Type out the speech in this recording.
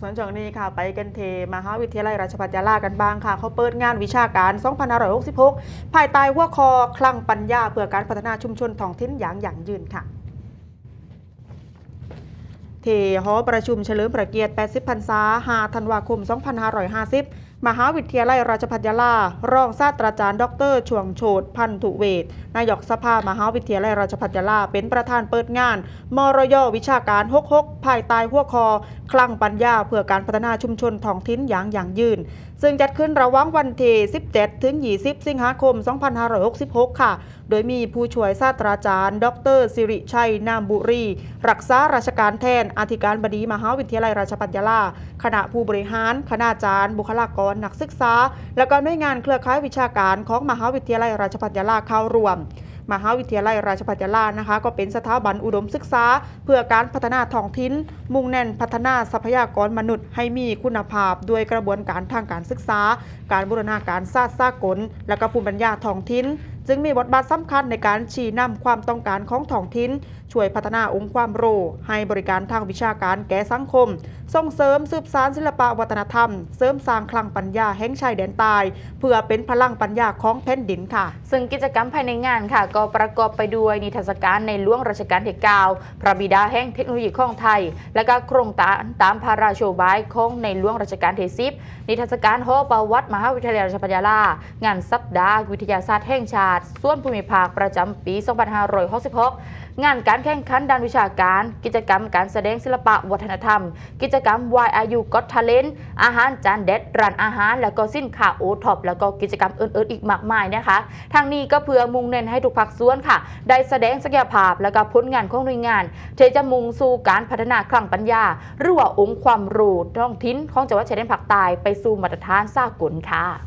ส่วนช่วงนี้ค่ะ ไปกันเทมหาวิทยาลัยราชภัฏยาลากันบ้างค่ะ เขาเปิดงานวิชาการ 2566 ภายใต้หัวคอคลังปัญญาเพื่อการพัฒนาชุมชนท้องถิ่นอย่างยั่งยืนค่ะที่หอประชุมเฉลิมพระเกียรติ 80 พรรษา 5 ธันวาคม 2550 มหาวิทยาลัยราชภัฏยาลา รองศาสตราจารย์ ดร ชวงโชดพันธุเวศนายกสภามหาวิทยาลัยราชภัฏยาลา เป็นประธานเปิดงาน มรยวิชาการ 66 ภายใต้หัวคอคลังปัญญาเพื่อการพัฒนาชุมชนท้องถิ่นอย่างยั่งยืน ซึ่งจัดขึ้นระหว่างวันที่ 17 ถึง 20 สิงหาคม 2566 ค่ะ โดยมีผู้ช่วยศาสตราจารย์ ดร สิริชัย นามบุรี รักษาราชการแทนอธิการบดีมหาวิทยาลัยราชภัฏยาลาคณะผู้บริหาร คณาจารย์ บุคลากร นักศึกษา และก็หน่วยงานเครือข่ายวิชาการของมหาวิทยาลัยราชภัฏยาลาเข้าร่วม มหาวิทยาลัยราชภัฏยาลานะคะ ก็เป็นสถาบันอุดมศึกษา เพื่อการพัฒนาท้องถิ่นมุ่งแน่นพัฒนาทรัพยากรมนุษย์ ให้มีคุณภาพด้วยกระบวนการทางการศึกษา การบูรณาการศาสตร์สากล และก็ภูมิปัญญาท้องถิ่น จึงมีบทบาทสำคัญในการชี้นำความต้องการของท้องถิ่นช่วยพัฒนาองค์ความรู้ให้บริการทางวิชาการแก่สังคม ส่งเสริมสืบสานศิลปะวัฒนธรรม เสริมสร้างคลังปัญญาแห่งชายแดนใต้เพื่อเป็นพลังปัญญาของแผ่นดินค่ะ ซึ่งกิจกรรมภายในงานค่ะ ก็ประกอบไปด้วยนิทรรศการในหลวงรัชกาลที่ 9 พระบิดาแห่งเทคโนโลยีของไทย และก็โครงการตามพระราโชบายของในหลวงรัชกาลที่ 10 นิทรรศการหอประวัติมหาวิทยาลัยราชภัฏยาลางานสัปดาห์วิทยาศาสตร์แห่งชาติส่วนภูมิภาคประจำปี 2566 งานการแข่งขันด้านวิชาการ กิจกรรมการแสดงศิลปะวัฒนธรรม กิจกรรม YIU Got Talent อาหารจานเด็ดร้านอาหาร แล้วก็สินค้าโอท็อปแล้วก็กิจกรรมอื่นๆ อีกมากมายนะคะ ทางนี้ก็เพื่อมุ่งเน้นให้ทุกภาคส่วนค่ะ ได้แสดงศักยภาพและก็ผลงานของหน่วยงานเทจะมุ่งสู่การพัฒนาคลังปัญญา หรือว่าองค์ความรู้ท้องถิ่นของจังหวัดชายแดนภาคใต้ไปสู่มาตรฐานสากลค่ะ